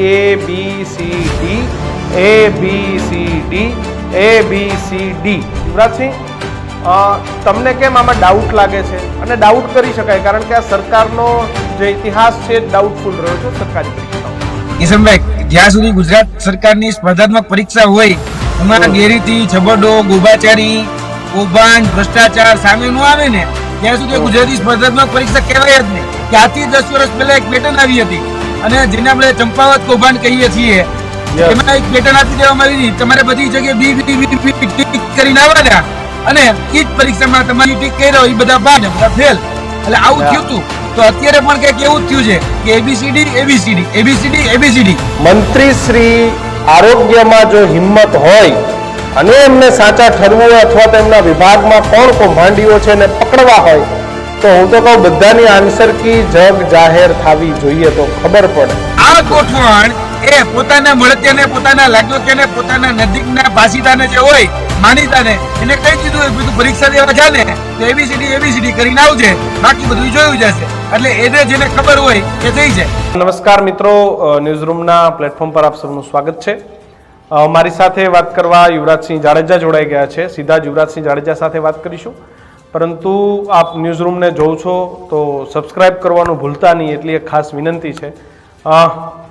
A B C D A B C D A B C D Yuvrajsinh અ, તમને કેમ આમાં doubt લાગે છે? અને ડાઉટ કરી શકાય કારણ કે આ સરકારનો જે ઇતિહાસ છે ડાઉટફુલ રહ્યો છે સરકારી પરીક્ષાઓ. કિશનભાઈ જ્યાં સુધી ગુજરાત સરકારની સ્પર્ધાત્મક પરીક્ષા હોય એમાં ગેરીથી છબરડો ગોબાચારી કૌભાંડ ભ્રષ્ટાચાર સામે નું આવે ને ત્યાં સુધી ગુજરાતી સ્પર્ધાત્મક પરીક્ષા કહેવાય જ નહીં. ત્યાંથી દસ વર્ષ પહેલા એક પેટર્ન આવી હતી. અને જેને આપણે ચંપાવત કૌભાંડ કહીએ છીએ. એમાં એક પેટર્ન આપી દેવામાં આવી તમારે બધી જગ્યાએ બી બી બી બી ટીક કરીને આવવાના અને એ જ પરીક્ષામાં તમારી ટીક કર્યો એ બધા બાદ બધા ફેલ એટલે આવું થયું હતું તો અત્યારે પણ કંઈક એવું થયું છે કે એબીસીડી એબીસીડી એબીસીડી એબીસીડી મંત્રી શ્રી આરોગ્યમાં જો હિંમત હોય અને એમને સાચા ઠરવું અથવા તો એમના વિભાગમાં કોણ કૌભાંડીઓ છે એને પકડવા હોય તો હું તો કહું બધાની આન્સર કી જગ જાહેર થવી જોઈએ તો ખબર પડે. આ ગોઠવણ એ પોતાના મળતિયાને પોતાના લાગ્યોને પોતાના નજીકના પાસીદાને જે હોય માનીતાને એને કહી દીધું હોય બધું પરીક્ષા દેવા જા ને તો એબીસીડી એબીસીડી કરીને આવજે બાકી બધું જોયું જશે. એટલે એને જેને ખબર હોય એ થઈ જાય. નમસ્કાર મિત્રો ન્યૂઝરૂમના પ્લેટફોર્મ પર આપ સૌનું સ્વાગત છે. મારી સાથે વાત કરવા યુવરાજસિંહ જાડેજા જોડાઈ ગયા છે. સીધા જ યુવરાજસિંહ જાડેજા સાથે વાત કરીશું. પરંતુ આપ ન્યૂઝરૂમને જોઉં છો, તો સબસ્ક્રાઇબ કરવાનું ભૂલતા નહીં, એટલી એક ખાસ વિનંતી છે.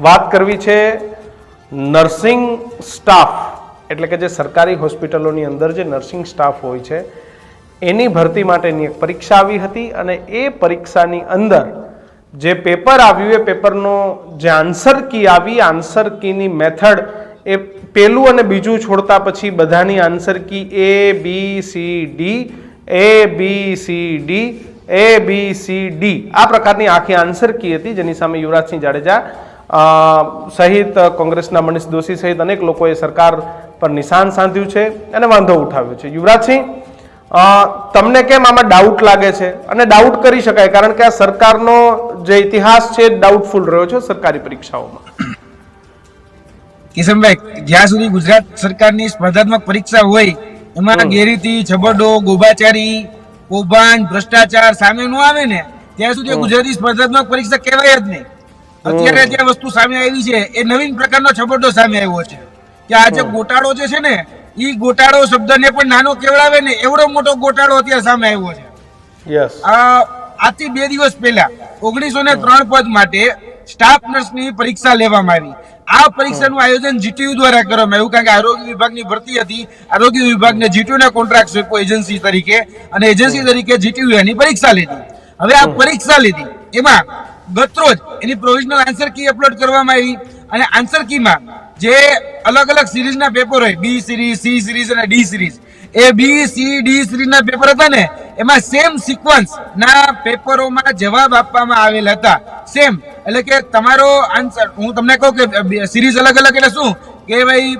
વાત કરવી છે નર્સિંગ સ્ટાફ એટલે કે જે સરકારી હોસ્પિટલોની અંદર જે નર્સિંગ સ્ટાફ હોય છે, એની ભરતી માટેની એક પરીક્ષા આવી હતી અને એ પરીક્ષાની અંદર જે પેપર આવ્યું, એ પેપરનો જે આન્સર કી આવી આન્સર કીની મેથડ એ પેલું અને બીજું છોડતા પછી બધાની answer key A B C D A B C D A B C D આ પ્રકારની આખી આન્સર કી હતી, જેની સામે યુવરાજસિંહ જાડેજા સહિત કોંગ્રેસના મનીષ દોશી સહિત અનેક લોકોએ સરકાર પર નિશાન સાધ્યું છે અને વાંધો ઉઠાવ્યો છે. યુવરાજસિંહ તમને કેમ આમાં ડાઉટ લાગે છે? અને ડાઉટ કરી શકાય, કારણ કે આ સરકારનો જે ઇતિહાસ છે ડાઉટફુલ રહ્યો છે સરકારી પરીક્ષાઓમાં. કિશનભાઈ, જ્યાં સુધી ગુજરાત સરકારની સ્પર્ધાત્મક પરીક્ષા હોય એમાં હમ. ગેરરીતિ ગોબાચારી કૌભાંડ ભ્રષ્ટાચાર સામે નું આવે ને ત્યાં સુધી ગુજરાતી સ્પર્ધાત્મક પરીક્ષા કહેવાય જ નહીં. અત્યારે જે વસ્તુ સામે આવી છે એ નવીન પ્રકારનો છબરડો સામે આવ્યો છે. કે આ જે ગોટાળો જે છે ને એ ગોટાળો શબ્દને પણ નાનો કેવડાવે ને એવડો મોટો ગોટાળો અત્યારે સામે આવ્યો છે. આજથી બે દિવસ પહેલા ઓગણીસો ને ત્રણ પદ માટે સ્ટાફ નર્સની પરીક્ષા લેવામાં આવી. આ પરીક્ષાનું આયોજન જીટીયુ દ્વારા કરવામાં આવ્યું કારણ કે આરોગ્ય વિભાગની ભરતી હતી. આરોગ્ય વિભાગને જીટીયુને કોન્ટ્રાક્ટ સોંપ્યો એજન્સી તરીકે અને એજન્સી તરીકે જીટીયુ એની પરીક્ષા લીધી. હવે આ પરીક્ષા લીધી. એમાં ગતરોજ એની પ્રોવિઝનલ આન્સર કી અપલોડ કરવામાં આવી અને આન્સર કીમાં જે અલગ અલગ સિરીઝના પેપર હોય બી સિરીઝ સી સિરીઝ અને D series A B C D સિરીઝના paper હતા ને એમાં સેમ સિક્વન્સ ના પેપરોમાં જવાબ આપવામાં આવેલ હતા. સેમ એટલે કે તમારો આન્સર હું તમને કહું કે સિરીઝ અલગ અલગ એટલે શું? કે ભાઈ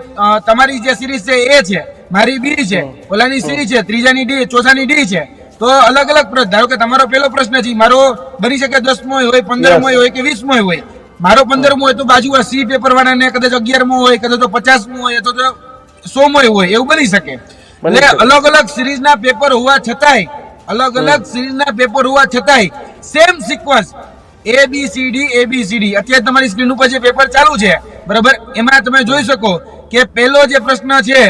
તમારી જે સિરીઝ છે એ છે મારી બી છે ઓલાની સી છે ત્રીજાની ડી ચોથાની ડી છે. તો અલગ અલગ પ્રશ્ન ધારો કે તમારો પહેલો પ્રશ્ન છે મારો બની શકે દસમો હોય પંદરમો હોય કે વીસમો હોય. મારો પંદરમો હોય તો બાજુ સી પેપર વાળાને કદાચ અગિયારમો હોય કદાચ તો પચાસમો હોય અથવા તો સોમો હોય એવું બની શકે. એટલે. અલગ અલગ સિરીઝના પેપર હોવા છતાંય અલગ અલગ સિરીઝના પેપર હોવા છતાંય same sequence A B C D A B C D અત્યારે તમારી સ્ક્રીન ઉપર જે પેપર ચાલુ છે બરાબર? એમાં તમે જોઈ શકો કે પહેલો જે પ્રશ્ન છે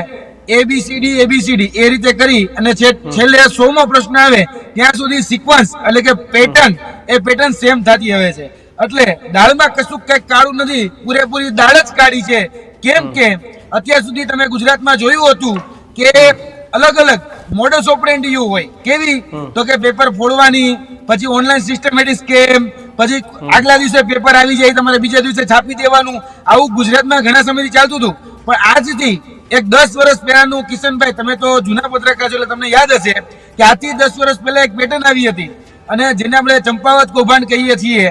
A B C D A B C D એ રીતે કરી અને છે છેલ્લે સોમો પ્રશ્ન આવે ત્યાં સુધી સિક્વન્સ એટલે કે પેટર્ન એ પેટર્ન સેમ થતી આવે છે. એટલે દાળમાં કશું કંઈક કાળું નથી પૂરેપૂરી દાળ જ કાઢી છે. કેમ કે અત્યાર સુધી તમે ગુજરાતમાં જોયું હતું કે અલગ અલગ મોડસ ઓપરેન્ડીઓ હોય. કેવી? તો કે પેપર ફોડવાની પછી ઓનલાઈન સિસ્ટમેટિક સ્કેમ પછી આગલા દિવસે પેપર આવી જાય તમારે બીજા દિવસે છાપી દેવાનું. આવું ગુજરાતમાં ઘણા સમયથી ચાલતું હતું. પણ આજથી એક દસ વર્ષ પહેલાનું કિશનભાઈ તમે તો જૂના પત્રકાર છો એટલે તમને યાદ હશે કે આજથી દસ વર્ષ પહેલા એક પેટર્ન આવી હતી. અને જેને આપણે ચંપાવત કૌભાંડ કહીએ છીએ.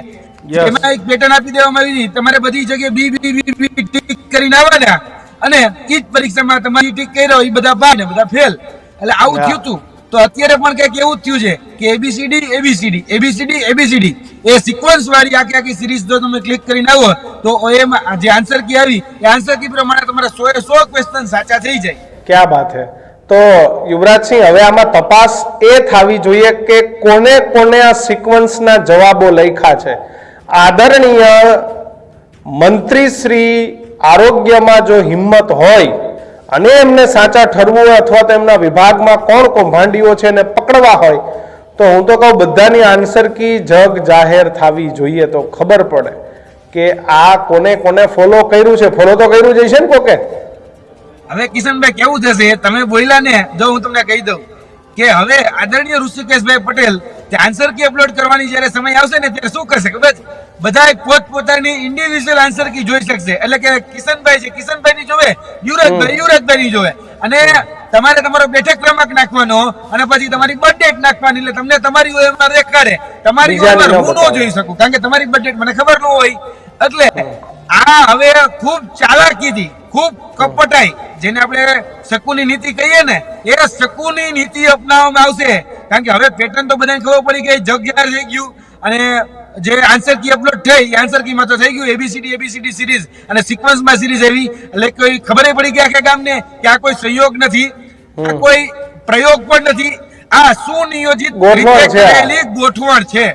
એમાં એક પેટર્ન આપી દેવામાં આવી હતી. તમારે બધી જગ્યાએ બી બી બી બી ટીક કરીને આવવાના. અને એ જ પરીક્ષામાં તમારી ટીક કર્યો એ બધા બાદ ને બધા ફેલ. એટલે આવું થયું હતું તો અત્યારે પણ કંઈક એવું થયું છે કે A B C D A B C D A B C D A B C D A sequence વાળી આખી આખી સિરીઝ જો તમે ક્લિક કરીને આવો તો એમાં જે આન્સર કી આવી એ આન્સર કી પ્રમાણે તમારા સો એ સો ક્વેશ્ચન સાચા થઈ જાય. ક્યાં વાત હે? તો યુવરાજસિંહ હવે આમાં તપાસ એ થવી જોઈએ કે કોને કોને આ સિક્વન્સના જવાબો લખ્યા છે? આદરણીય મંત્રી શ્રી આરોગ્યમાં જો હિંમત હોય અને એમને સાચા ઠરવું અથવા તો એમના વિભાગમાં કોણ કૌભાંડીઓ છે એને પકડવા હોય, તો હું તો કહું બધાની આન્સર કી જગ જાહેર થવી જોઈએ તો ખબર પડે કે આ કોને કોને ફોલો કર્યું છે. ફોલો તો કર્યું જઈશે ને કોકે? હવે કિશનભાઈ, કેવું થશે? તમે બોલ્યા ને, જો હું તમને કહી દઉં. કે હવે આદરણીય ઋષિકેશભાઈ પટેલ તે આન્સર કી અપલોડ કરવાની જ્યારે સમય આવશે ને ત્યારે શું કરશે? ખબર છે? પોત પોતાની ઇન્ડિવિજ્યુઅલ આન્સર કી જોઈ શકશે. એટલે કે કિશનભાઈ છે. કિશનભાઈ ની જોવે યુવરાજભાઈ યુવરાજભાઈ ની જોવે. અને તમારે તમારો બેઠક ક્રમાંક નાખવાનો અને પછી તમારી બર્થડેટ નાખવાની. એટલે તમને તમારી ઓએમઆર દેખાડે. તમારી ઓએમઆર હું ન જોઈ શકું. કારણ કે તમારી બર્થડેટ મને ખબર ન હોય. એટલે આ હવે ખૂબ ચાલાકીથી ખૂબ કપટાઈ જેને આપણે શકુની નીતિ કહીએ ને એ શકુની નીતિ અપનાવવામાં આવશે. કારણ કે હવે પેટર્ન તો બધાને ખબર પડી ગઈ જગ્યા થઈ ગયું અને જે આન્સર કી અપલોડ થઈ આન્સર કી માં તો થઈ ગયું એબીસીડી એબીસીડી સિરીઝ અને સિક્વન્સમાં સિરીઝ એવી એટલે કોઈ ખબર પડી ગઈ આખા ગામને કે આ કોઈ સંયોગ નથી આ કોઈ પ્રયોગ પણ નથી. આ સુનિયોજિત ગોઠવણ છે.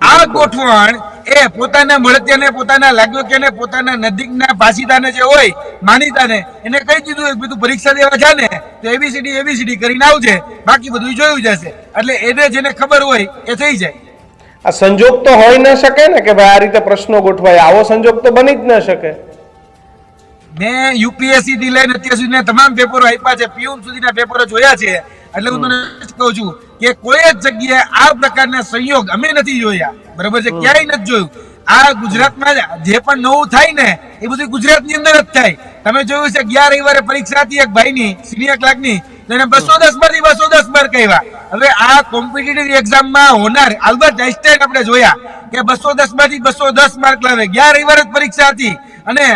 આ ગોઠવણ એ પોતાના મળતિયાને પોતાના લાગ્યોને પોતાના નજીકના ભાષિતાને જે હોય માનીતાને એને કહી દીધું બધું પરીક્ષા દેવા જા ને તો એબીસીડી એબીસીડી કરીને આવજે બાકી બધું જોયું જશે. એટલે એને જેને ખબર હોય એ થઈ જાય. આ સંજોગ તો હોઈ ન શકે ને કે ભાઈ આ રીતે પ્રશ્નો ગોઠવાય આવો સંજોગ તો બની જ ન શકે. મેં યુપીએસસી થી લઈને અત્યાર સુધીના તમામ પેપરો આપ્યા છે પીયુન સુધીના પેપરો જોયા છે એટલે હું તને કહું છું કે કોઈ જ જગ્યાએ આ પ્રકારના સંયોગ અમે નથી જોયા. બરાબર છે? ક્યાંય નથી જોયું. આ ગુજરાતમાં જે પણ નવું થાય ને એ બધું ગુજરાતની અંદર જ થાય. તમે જોયું છે ગયા રવિવારે પરીક્ષા હતી એક ભાઈની સિનિયર ક્લાર્કની તેને બસો દસમાંથી બસો દસ માર્ક આવ્યા હવે આ કોમ્પિટિટિવ એક્ઝામમાં હોનાર આલ્બર્ટ આઈન્સ્ટાઈન આપણે જોયા કે બસો દસમાંથી બસો દસ માર્ક લાવે. ગયા રવિવારે જ પરીક્ષા હતી અને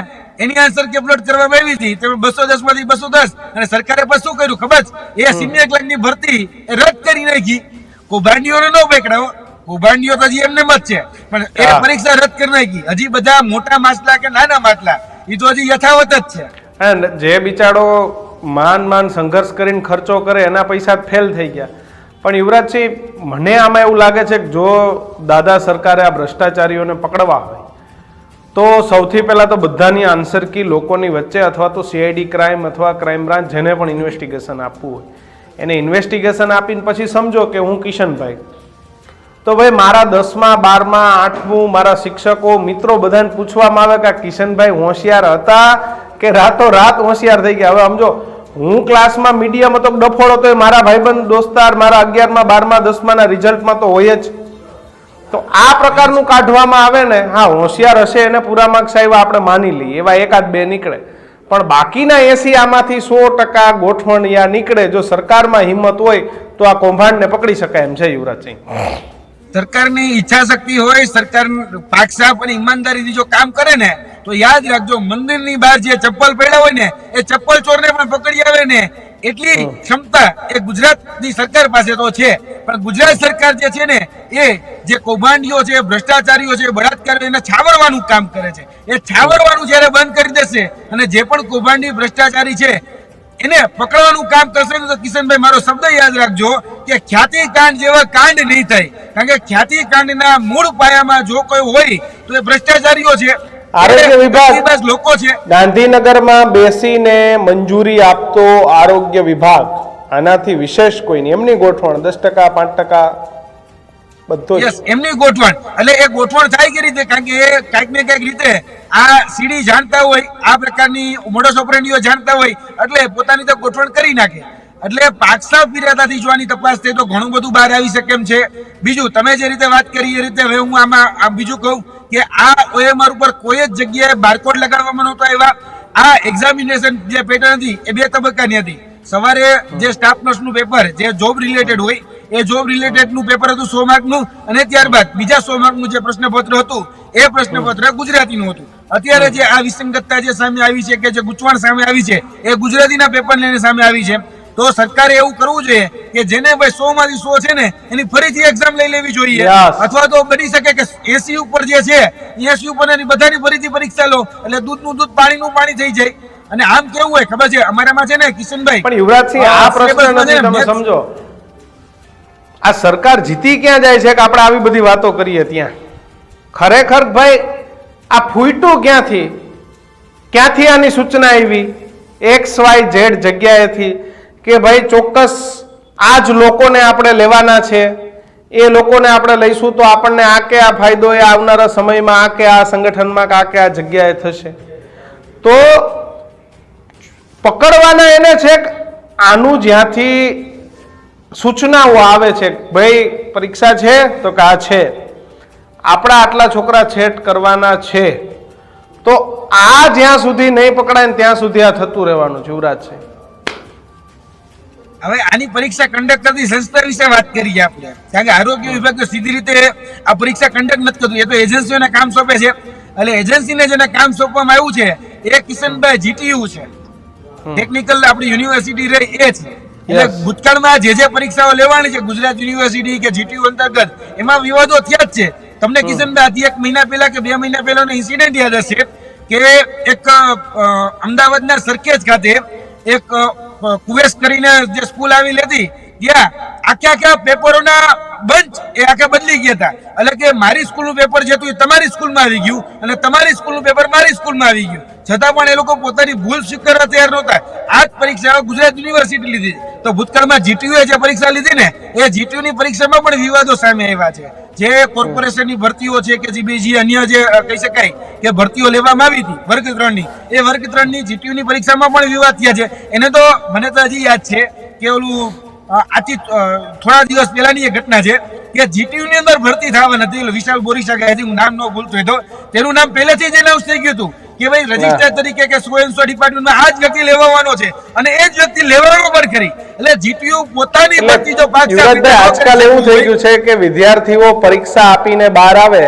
એની આન્સર કે અપલોડ કરવામાં આવી હતી. તમે બસો દસમાંથી બસો દસ. અને સરકારે પણ શું કર્યું ખબર એ સિનિયર ક્લાર્કની ભરતી રદ કરી નાખી. કૌભાંડીઓને ન પકડાવો કૌભાંડીઓ તો હજી એમને મત છે. પણ એ પરીક્ષા રદ કરી નાખી. હજી બધા મોટા માસલા કે નાના માસલા એ તો હજી યથાવત જ છે. જે બિચારો માન માન સંઘર્ષ કરીને ખર્ચો કરે એના પૈસા ફેલ થઈ ગયા. પણ યુવરાજસિંહ મને આમાં એવું લાગે છે કે જો દાદા સરકારે આ ભ્રષ્ટાચારીઓને પકડવા હોય તો સૌથી પહેલાં તો બધાની આન્સર કી લોકોની વચ્ચે અથવા તો સીઆઈડી ક્રાઇમ અથવા ક્રાઇમ બ્રાન્ચ જેને પણ ઇન્વેસ્ટિગેશન આપવું હોય. એને ઇન્વેસ્ટિગેશન આપીને પછી સમજો કે હું કિશનભાઈ તો ભાઈ, મારા દસમા, બારમા, આઠમું, મારા શિક્ષકો, મિત્રો બધાને પૂછવામાં આવે કે કિશનભાઈ હોશિયાર હતા કે રાતો રાત હોશિયાર થઈ ગયા? હવે સમજો હું ક્લાસમાં મીડિયમ હતો ડફોડો તો મારા ભાઈબંધ દોસ્તાર, મારા અગિયારમાં, બારમા, દસમાના રિઝલ્ટમાં તો હોય જ. તો આ પ્રકારનું કાઢવામાં આવે ને, હા, હોશિયાર હશે એને પૂરા માર્ક્સ આવ્યા આપણે માની લઈએ, એવા એકાદ બે નીકળે. પણ બાકીના એસી આમાંથી સો ટકા ગોઠવણિયા નીકળે. જો સરકારમાં હિંમત હોય તો આ કૌભાંડને પકડી શકાય એમ છે યુવરાજસિંહ. સરકારની ઈચ્છા શક્તિ હોય સરકાર પાકસાપ અને ઈમાનદારીથી જો કામ કરે ને તો યાદ રાખજો મંદિરની બહાર જે ચપ્પલ પડ્યા હોય ને એ ચપ્પલ ચોરને પણ પકડી આવે ને. એટલી ક્ષમતા એ ગુજરાતની સરકાર પાસે તો છે. પણ ગુજરાત સરકાર જે છે ને એ જે કૌભાંડીઓ છે ભ્રષ્ટાચારીઓ છે બળાત્કારીઓ એને છાવરવાનું કામ કરે છે. એ છાવરવાનું જ્યારે બંધ કરી દેશે અને જે પણ કૌભાંડી ભ્રષ્ટાચારી છે એને પકડવાનું કામ કરશે તો કિશનભાઈ મારો શબ્દ યાદ રાખજો કે ખ્યાતિ કાંડ જેવા કાંડ નહીં થાય. કારણ કે ખ્યાતિ કાંડના મૂળ પાયામાં જો કોઈ હોય તો એ ભ્રષ્ટાચારીઓ છે. આરોગ્ય વિભાગ. લોકો છે. ગાંધીનગરમાં બેસીને મંજૂરી આપતો આરોગ્ય વિભાગ. આનાથી વિશેષ કોઈ નહીં. એમની ગોઠવણ દસ ટકા પાંચ ટકા બધો યસ એમની ગોઠવણ. એટલે એ ગોઠવણ થાય કે રીતે? કારણ કે એ કાંઈક ને કાંઈક રીતે આ સીડી જાણતા હોય, આ પ્રકારની મોડસ ઓપરેન્ડીઓ જાણતા હોય, એટલે પોતાની તો ગોઠવણ કરી નાખે. એટલે પાકસાફ ફિર્યાદાથી જો તપાસ થઈ તો ઘણું બધું બહાર આવી શકે એમ છે. બીજું, તમે જે રીતે વાત કરી, એ રીતે હવે હું આમાં બીજું કહું કે આ ઓએમઆર ઉપર કોઈ જ જગ્યાએ બારકોડ લગાડવામાં નહોતા આવ્યા. આ એક્ઝામિનેશન જે પેટર્ન હતી, એ બે તબક્કાની હતી. સવારે જે સ્ટાફ નર્સનું પેપર જે જોબ રિલેટેડ હોય એ જોબ રિલેટેડનું પેપર હતું સો માર્કનું અને ત્યારબાદ બીજા સો માર્કનું જે પ્રશ્નપત્ર હતું એ પ્રશ્નપત્ર ગુજરાતીનું હતું. અત્યારે જે આ વિસંગતતા જે સામે આવી છે કે જે ગુચવાણ સામે આવી છે એ ગુજરાતીના પેપર લઈને સામે આવી છે. તો સરકારે એવું કરવું જોઈએ કે જેને ભાઈ સો માંથી સો છે ને એની ફરીથી એક્ઝામ લઈ લેવી જોઈએ. અથવા તો બની શકે કે એસી ઉપર જે છે એસી ઉપર એની બધાની ફરીથી પરીક્ષા લો એટલે દૂધનું દૂધ પાણીનું પાણી થઈ જાય. અને આમ કેવું હોય ખબર છે? અમારામાં છે ને કિશનભાઈ પણ યુવરાજસિંહ આ પ્રશ્ન નથી તમે સમજો આ સરકાર જીતી ક્યાં જાય છે કે આપણે આવી બધી વાતો કરીએ ત્યાં? ખરેખર ભાઈ આ ફૂટ્યું ક્યાંથી? ક્યાંથી આની સૂચના આવી? એક્સ વાય ઝેડ જગ્યાએથી કે ભાઈ ચોક્કસ આ જ લોકોને આપણે લેવાના છે એ લોકોને આપણે લઈશું તો આપણને આ કે આ ફાયદો એ આવનારા સમયમાં આ કે આ સંગઠનમાં કે આ કે આ જગ્યાએ થશે. તો પકડવાના એને છે આનું જ્યાંથી સૂચનાઓ આવે છે ભાઈ પરીક્ષા છે તો કે આ છે. આપણા આટલા છોકરા છેટ કરવાના છે. તો આ જ્યાં સુધી નહીં પકડાય ને ત્યાં સુધી આ થતું રહેવાનું યુવરાજ છે. હવે આની પરીક્ષા કંડક્ટ કરતી સંસ્થા વિશે વાત કરીએ આપણે. કારણ કે આરોગ્ય વિભાગ તો સીધી રીતે આ પરીક્ષા કંડક્ટ નથી કરતું. એ તો એજન્સીઓને કામ સોંપે છે. એટલે એજન્સીને જેને કામ સોંપવામાં આવ્યું છે. એ કિશનભાઈ જીટીયુ છે. ટેકનિકલ આપણી યુનિવર્સિટી રહી એ છે એટલે ભૂતકાળમાં જે જે પરીક્ષાઓ લેવાની છે ગુજરાત યુનિવર્સિટી કે જીટીયુ અંતર્ગત એમાં વિવાદો થયા જ છે. તમને કિશનભાઈ આથી એક મહિના પહેલા કે બે મહિના પહેલાનો ઇન્સિડન્ટ યાદ હશે કે એક અમદાવાદના સરખેજ ખાતે એક કુવેશ કરીને જે સ્કૂલ આવી લેતી ત્યાં આખા આખા પેપરોના બંચ એ આખા બદલી ગયા હતા. એટલે કે મારી સ્કૂલનું પેપર જે હતું એ તમારી સ્કૂલમાં આવી ગયું અને તમારી સ્કૂલનું પેપર મારી સ્કૂલમાં આવી ગયું. છતાં પણ એ લોકો પોતાની ભૂલ સ્વીકારવા તૈયાર નહોતા. આ જ પરીક્ષા ગુજરાત યુનિવર્સિટી લીધી તો ભૂતકાળમાં જીટીયુ જે પરીક્ષા લીધી ને, એ જીટીયુની પરીક્ષામાં પણ વિવાદો સામે આવ્યા છે. જે કોર્પોરેશનની ભરતીઓ છે કે જે બીજી અન્ય જે કહી શકાય કે ભરતીઓ લેવામાં આવી હતી, વર્ગ ત્રણની, એ વર્ગ ત્રણની ની જીટીયુ ની પરીક્ષામાં પણ વિવાદ થયા છે. એને તો મને તો હજી યાદ છે કે ઓલું આથી થોડા દિવસ પહેલાની એક ઘટના છે કે જીટીયુ ની અંદર ભરતી થવા નથી. વિશાલ બોરીસા ગયા હું નામ ન ભૂલતો હતો તેનું નામ પહેલેથી જ એનાઉન્સ થઈ ગયું હતું કે ભાઈ રજિસ્ટર તરીકે કે સો એન્ડ સો ડિપાર્ટમેન્ટમાં આ જ વ્યક્તિ લેવાનો છે. અને એ જ વ્યક્તિ લેવાનો પણ ખરી. એટલે જીટીયુ પોતાની ભરતી જો આજકાલ એવું થઈ ગયું છે કે વિદ્યાર્થીઓ પરીક્ષા આપીને બહાર આવે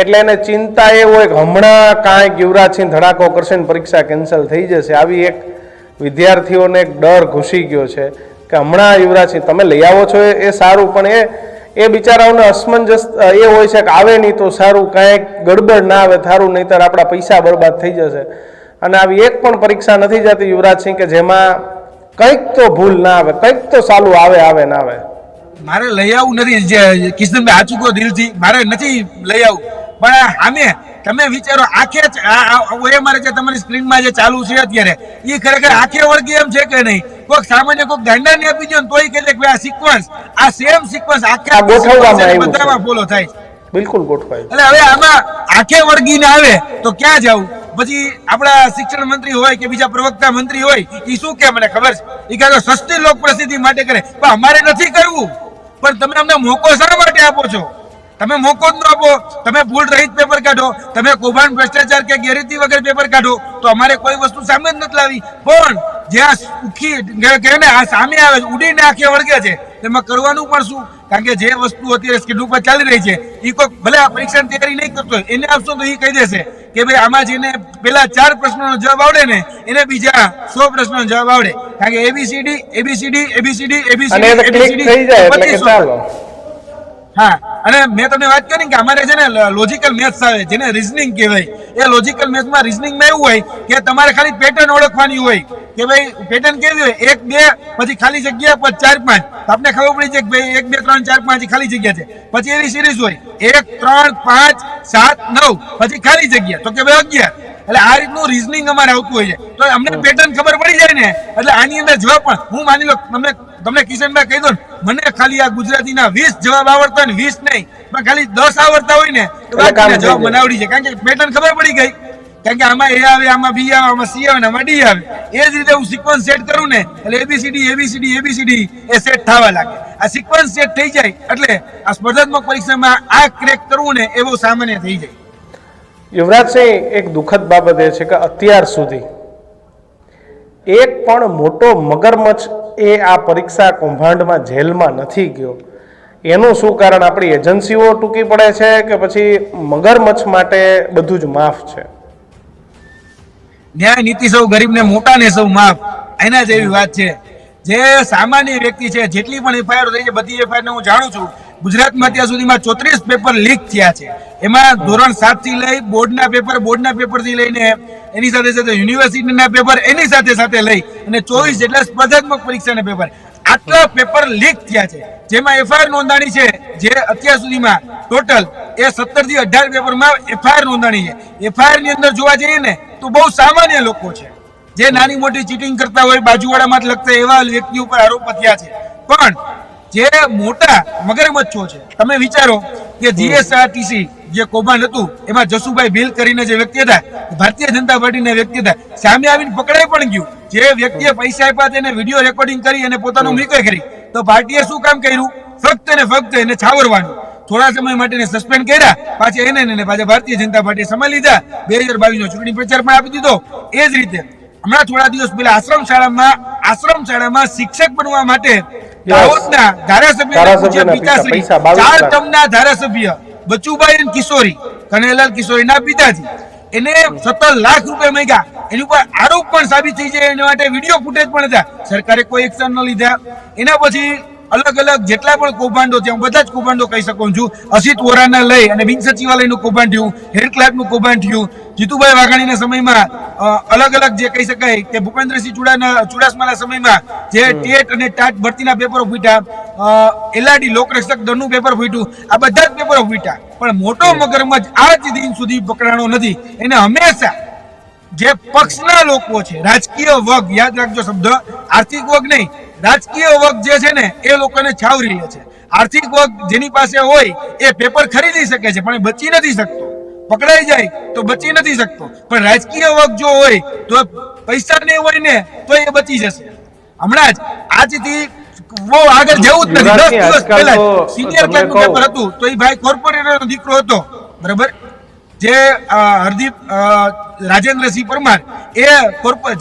એટલે એને ચિંતા એ હોય કે હમણાં કાંઈક યુવરાજસિંહ ધડાકો કરશે ને પરીક્ષા કેન્સલ થઈ જશે. આવી એક વિદ્યાર્થીઓને એક ડર ઘૂસી ગયો છે. કે હમણાં યુવરાજસિંહ તમે લઈ આવો છો એ સારું, પણ એ એ બિચારાઓને અસમંજસ એ હોય છે કે આવે નહીં તો સારું, કાંઈક ગડબડ ના આવે થારું, નહીંતર આપણા પૈસા બરબાદ થઈ જશે. અને આવી એક પણ પરીક્ષા નથી જતી યુવરાજસિંહ કે જેમાં કંઈક તો ભૂલ ના આવે, કંઈક તો સાલું આવે આવે ના આવે. મારે લઈ આવું નથી, જે આચું કહો દિલથી, મારે નથી લઈ આવું. પણ આમે તમે વિચારો, આખે આ- આ- આ મારે જે તમારી સ્ક્રીનમાં જે ચાલુ છે અત્યારે એ ખરેખર આખે વળગી એમ છે કે નહીં? કોઈક સામાન્ય કોઈક ગાંડા ને આપી દો ને તોય કહે છે કે આ સિક્વન્સ આ સેમ સિક્વન્સ આખે. બધામાં ફોલો થાય. બિલકુલ ગોઠવાય. એટલે હવે આમાં આખે વળગીને આવે તો ક્યાં જવું પછી આપણા શિક્ષણ મંત્રી હોય કે બીજા પ્રવક્તા મંત્રી હોય એ શું કે મને ખબર છે? એ કાં તો સસ્તી લોક પ્રસિદ્ધિ માટે કરે. પણ અમારે નથી કરવું. પણ તમે અમને મોકો શા માટે આપો છો? તમે મોકો જ ન આપો. તમે ભૂલ રહિત પેપર કાઢો. તમે કૌભાંડ ભ્રષ્ટાચાર કે ગેરરીતિ વગર પેપર કાઢો તો અમારે કોઈ વસ્તુ સામે જ નથી લાવી. પણ જ્યાં સુખી કે ને આ સામે આવે છે, ઉડીને આંખે વળગે છે. તેમાં કરવાનું પણ શું? કારણ કે જે વસ્તુ અત્યારે સ્કીડ ઉપર ચાલી રહી છે એ કોઈ ભલે આ પરીક્ષાની તૈયારી નહીં કરતો એને આપશો તો એ કહી દેશે કે ભાઈ આમાં જેને પેલા ચાર પ્રશ્નોનો જવાબ આવડે ને એને બીજા સો પ્રશ્નોનો જવાબ આવડે. કારણ કે A B C D A B C D A B C D A B C D A B C D હા. અને મેં તમને વાત કરી કે અમારે છે ને લોજિકલ મેથ્સ આવે, જેને રીઝનિંગ કહેવાય. એ લોજિકલ મેથ્સમાં રીઝનિંગમાં એવું હોય કે તમારે ખાલી પેટર્ન ઓળખવાની હોય કે ભાઈ પેટર્ન કેવી હોય? એક, બે, પછી ખાલી જગ્યા, પછી ચાર, પાંચ. તો આપણે ખબર પડી જાય કે ભાઈ એક, બે, ત્રણ, ચાર, પાંચ ખાલી જગ્યા છે. પછી એવી સિરીઝ હોય. એક, ત્રણ, પાંચ, સાત, નવ. પછી ખાલી જગ્યા. તો કે ભાઈ અગિયાર. એટલે આ રીતનું રીઝનિંગ અમારે આવતું હોય છે. તો અમને પેટર્ન ખબર પડી જાય ને એટલે આની અંદર જવાબ પણ હું માની લો તમને તમને કિશનભાઈ કહી દો મને ખાલી આ ગુજરાતીના વીસ જવાબ આવડતા ને વીસ નહીં. પણ ખાલી દસ આવડતા હોય ને તો જવાબ. મને આવડી જાય કારણ કે પેટર્ન ખબર પડી ગઈ. કારણ કે આમાં એ આવે આમાં બી આવે આમાં સી આવે આમાં ડી આવે. એ જ રીતે હું સિક્વન્સ સેટ કરું ને એટલે A B C D A B C D A B C D A set થવા લાગે. આ સિક્વન્સ સેટ થઈ જાય એટલે આ સ્પર્ધાત્મક પરીક્ષામાં આ ક્રેક કરવું ને એ બહુ સામાન્ય થઈ જાય. યુવરાજસિંહ એક દુઃખદ બાબત એ છે કે અત્યાર સુધી એક પણ મોટો મગરમચ્છ એ આ પરીક્ષા કૌભાંડમાં જેલમાં નથી ગયો. એનું શું કારણ આપણી એજન્સીઓ ટૂંકી પડે છે કે પછી મગરમચ્છ માટે બધું જ માફ છે? ન્યાય નીતિ સૌ ગરીબને, મોટાને સૌ માફ. એના જેવી વાત છે. જે સામાન્ય વ્યક્તિ છે, જેટલી પણ એફઆઈઆર થઈ છે, બધી એફઆઈઆર હું જાણું છું. ગુજરાતમાં અત્યાર સુધીમાં ચોત્રીસ પેપર લીક થયા છે. એમાં ધોરણ સાતથી લઈ બોર્ડના પેપર બોર્ડના પેપરથી લઈને એની સાથે સાથે યુનિવર્સિટીના પેપર એની સાથે સાથે લઈ અને ચોવીસ જેટલા સ્પર્ધાત્મક પરીક્ષાના પેપર આટલા પેપર લીક થયા છે. જેમાં એફઆઈઆર નોંધાણી છે, જે અત્યાર સુધીમાં ટોટલ એ સત્તરથી અઢાર પેપરમાં એફઆઈઆર નોંધાણી છે. એફઆઈઆરની અંદર જોવા જઈએ ને, તો બહુ સામાન્ય લોકો છે. જે નાની મોટી ચીટિંગ કરતા હોય, બાજુવાળામાં લગતા એવા વ્યક્તિ ઉપર આરોપ થયા છે. પણ જે મોટા મગરમચ્છો છે તમે વિચારો કે જીએસઆરટીસી જે કૌભાંડ હતું એમાં જસુભાઈ ભીલ કરીને જે વ્યક્તિ હતા ભારતીય જનતા પાર્ટીના વ્યક્તિ હતા સામે આવીને પકડાઈ પણ ગયું. જે વ્યક્તિએ પૈસા આપ્યા તેને વીડિયો રેકોર્ડિંગ કરી અને પોતાનું મીકર કરી. તો પાર્ટીએ શું કામ કર્યું? ફક્ત ને ફક્ત એને છાવરવાનું. થોડા સમય માટે સસ્પેન્ડ કર્યા પાછા એને એને પાછા ભારતીય જનતા પાર્ટીએ સમય લીધા. બે હજાર બાવીસ નો ચૂંટણી પ્રચાર પણ આપી દીધો. એ જ રીતે હમણાં થોડા દિવસ પહેલા આશ્રમ શાળામાં આશ્રમ શાળામાં શિક્ષક બનવા માટે દાહોદના ધારાસભ્ય પિતાશ્રી ચાર લાખ. ધારાસભ્ય બચુભાઈ અને કિશોરી કનૈયાલાલ કિશોરીના પિતાજી. એને સત્તર લાખ રૂપિયા માંગ્યા. એની ઉપર આરોપ પણ સાબિત થઈ જાય એના માટે વીડિયો ફૂટેજ પણ હતા. સરકારે કોઈ એક્શન ન લીધા. એના પછી અલગ અલગ જેટલા પણ કૌભાંડો છે હું બધા જ કૌભાંડો કહી શકું છું. અસિત વોરાના લઈ અને બિન સચિવાલયનું કૌભાંડ થયું હેડ ક્લાર્કનું કૌભાંડ થયું. જીતુભાઈ વાઘાણીના સમયમાં અલગ અલગ જે કહી શકાય કે ભૂપેન્દ્રસિંહ ચુડાના ચુડાસમાના સમયમાં જે ટેટ અને ટાટ ભરતીના પેપરો ફૂટ્યા એલઆરડી લોકરક્ષક દળનું પેપર ફૂટ્યું આ બધા જ પેપરો ફૂટ્યા. પણ મોટો મગરમજ આજ દિન સુધી પકડાણો નથી. એને હંમેશા જે પક્ષના લોકો છે રાજકીય વર્ગ યાદ રાખજો શબ્દ આર્થિક વર્ગ નહીં રાજકીય વર્ગ જે છે ને એ લોકોને છાવરી લે છે. આર્થિક વર્ગ જેની પાસે હોય એ પેપર ખરીદી શકે છે પણ બચી નથી શકતો. પકડાઈ જાય તો બચી નથી શકતો. પણ રાજકીય વર્ગ જો હોય તો પૈસા નહીં હોય ને તો એ બચી જશે. હમણાં જ આજથી બહુ આગળ જવું જ નથી. દસ દિવસ પહેલા સિનિયર ક્લાર્ક પેપર હતું તો એ ભાઈ કોર્પોરેટરનો દીકરો હતો. બરાબર? જે હરદીપ રાજેન્દ્રસિંહ પરમાર. એ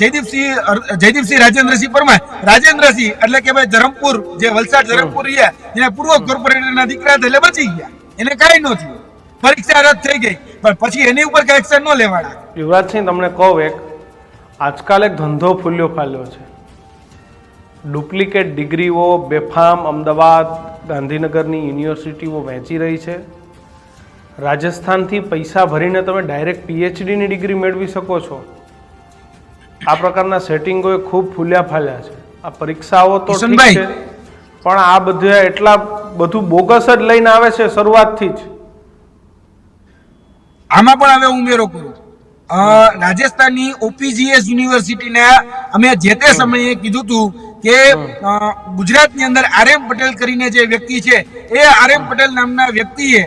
જયદીપસિંહ જયદીપસિંહ રાજેન્દ્રસિંહ પરમાર. રાજેન્દ્રસિંહ એટલે કે ભાઈ ધરમપુર, જે વલસાડ ધરમપુર રહ્યા, એના પૂર્વ કોર્પોરેટરના દીકરા એટલે બચી ગયા. એને કાંઈ ન થયું. પરીક્ષા રદ થઈ ગઈ. પણ પછી એની ઉપર કઈ એક્શન ન લેવાના. યુવરાજસિંહ તમને કહું એક. આજકાલ એક ધંધો ફૂલ્યો ફાલ્યો છે. ડુપ્લિકેટ ડિગ્રીઓ બેફામ અમદાવાદ ગાંધીનગરની યુનિવર્સિટીઓ વહેંચી રહી છે. રાજસ્થાનથી પૈસા ભરીને તમે ડાયરેક્ટ પીએચડીની ડિગ્રી મેળવી શકો છો. આ પ્રકારના સેટિંગો ખૂબ ફૂલ્યા ફાલ્યા છે. આ પરીક્ષાઓ તો ઠીક છે પણ આ બધા એટલા બધું બોગસ જ લઈને આવે છે શરૂઆતથી જ. આમાં પણ હવે ઉમેરો કરું. રાજસ્થાનની ઓપીજીએસ યુનિવર્સિટીના અમે જે તે સમયે કીધું હતું કે ગુજરાતની અંદર આર એમ પટેલ કરીને જે વ્યક્તિ છે એ આર એમ પટેલ નામના વ્યક્તિએ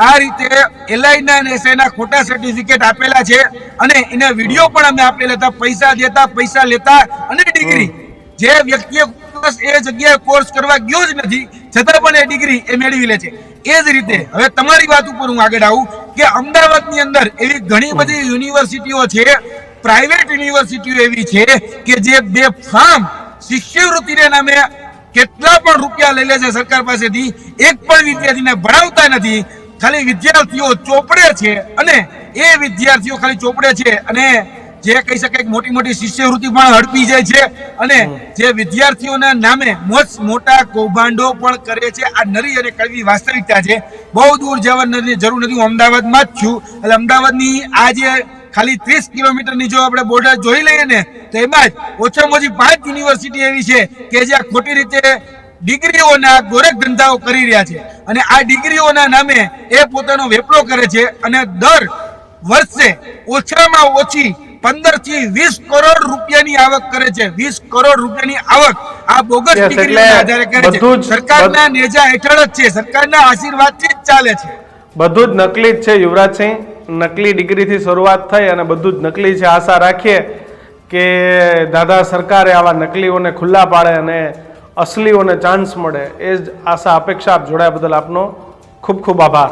આ રીતે એલઆઈના અને એસઆઈના ખોટા સર્ટિફિકેટ આપેલા છે અને એના વીડિયો પણ અમે આપેલા હતા. પૈસા દેતા પૈસા લેતા અને ડિગ્રી જે વ્યક્તિએ એ જગ્યાએ કોર્સ કરવા ગયો જ નથી છતાં પણ એ ડિગ્રી એ મેળવી લે છે. એ જ રીતે હવે તમારી વાત ઉપર હું આગળ આવું કે અમદાવાદની અંદર એવી ઘણી બધી યુનિવર્સિટીઓ છે પ્રાઇવેટ યુનિવર્સિટીઓ એવી છે કે જે બે ફાર્મ શિષ્યવૃત્તિને નામે કેટલા પણ રૂપિયા લઈ લે છે સરકાર પાસેથી એક પણ વિદ્યાર્થીને ભણાવતા નથી ખાલી વિદ્યાર્થીઓ ચોપડે છે અને એ વિદ્યાર્થીઓ ખાલી ચોપડે છે અને જે કહી શકાય મોટી મોટી શિષ્યવૃત્તિ પણ હડપી જાય છે અને જે વિદ્યાર્થીઓના નામે મોસ્ટ મોટા કૌભાંડો પણ કરે છે. આ નરી અને કડવી વાસ્તવિકતા છે. બહુ દૂર જવાની જરૂર નથી. હું અમદાવાદમાં જ છું. એટલે અમદાવાદની આ જે ખાલી ત્રીસ કિલોમીટરની જો આપણે બોર્ડર જોઈ લઈએ ને તો એમાં જ ઓછામાં ઓછી પાંચ યુનિવર્સિટી એવી છે કે જ્યાં ખોટી રીતે ડિગ્રીઓના ગોરખ ધંધાઓ કરી રહ્યા છે. અને આ ડિગ્રીઓના નામે એ પોતાનો વેપલો કરે છે અને દર વર્ષે ઓછામાં ઓછી પંદરથી વીસ કરોડ રૂપિયાની આવક કરે છે. વીસ કરોડ રૂપિયાની આવક આ બોગસ ડિગ્રીઓના આધારે કરે છે. સરકારના નેજા હેઠળ જ છે. સરકારના આશીર્વાદથી જ ચાલે છે. બધું જ નકલી જ છે યુવરાજસિંહ નકલી ડિગ્રીથી શરૂઆત થઈ અને બધું જ નકલી છે. આશા રાખીએ કે દાદા સરકારે આવા નકલીઓને ખુલ્લા પાડે અને અસલીઓને ચાન્સ મળે એ જ આશા અપેક્ષા આપ જોડાયા બદલ આપનો ખૂબ ખૂબ આભાર.